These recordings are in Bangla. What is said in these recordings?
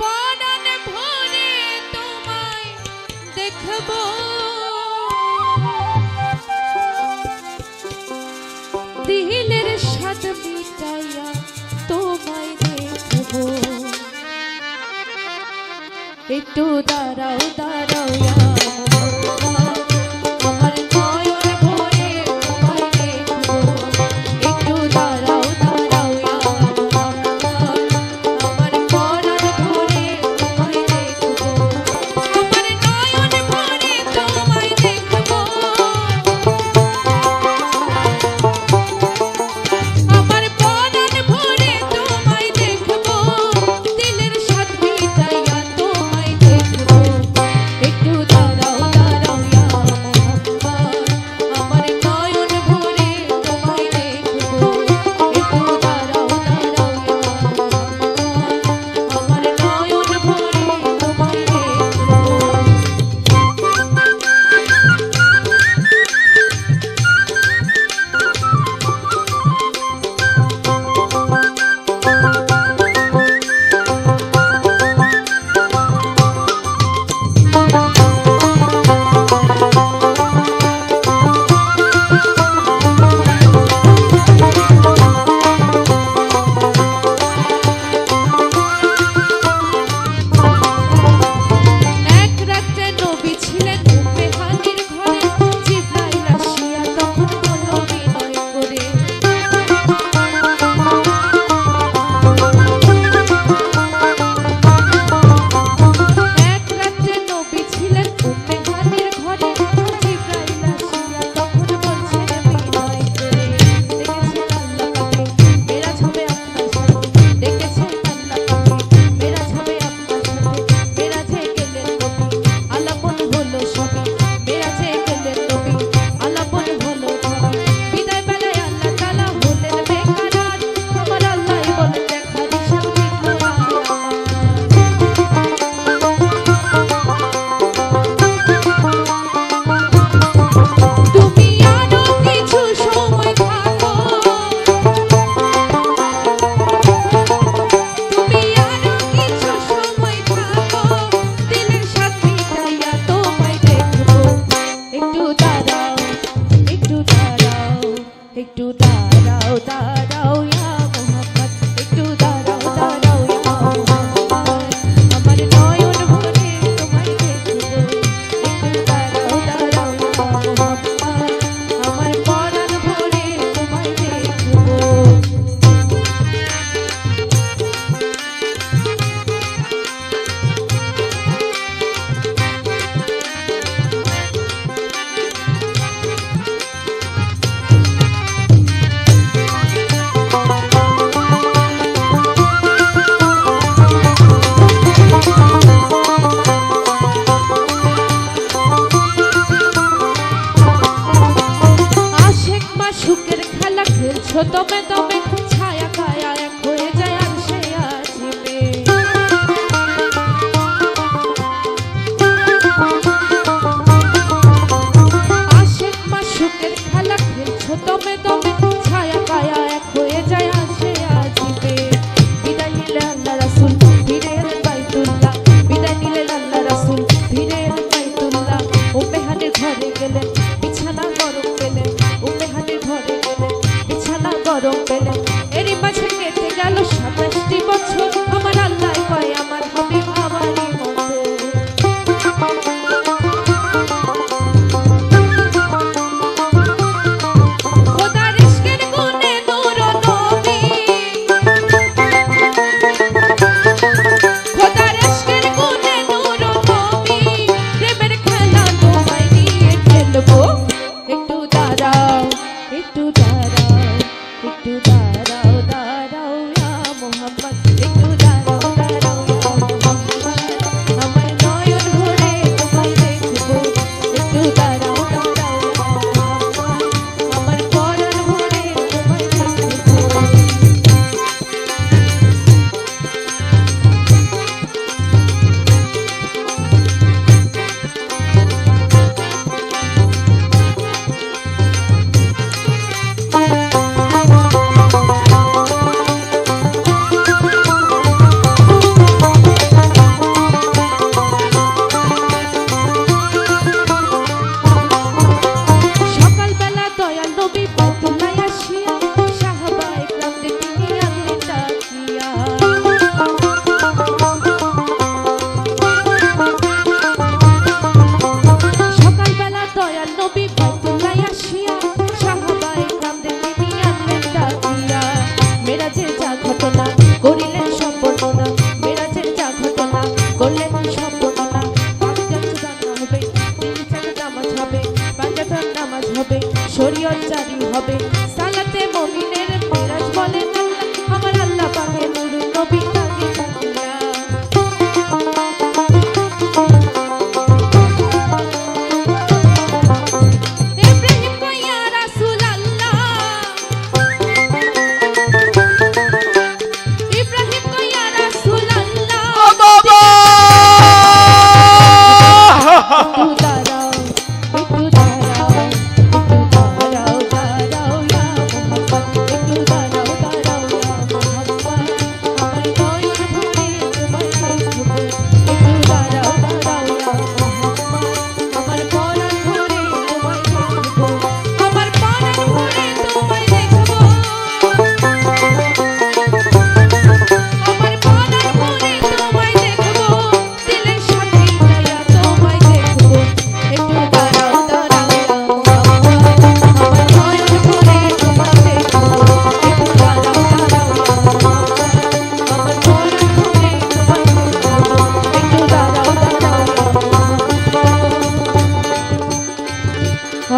পরাণ ভরে তোমায় দেখব। দিলের স্বাদ মিটাইয়া তোমায় দেখব। একটু দাঁড়াও দাঁড়াও to die.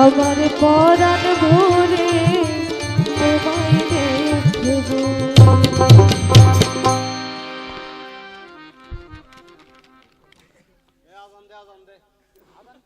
আমার পরাণ ভরে তোমায় দেখব।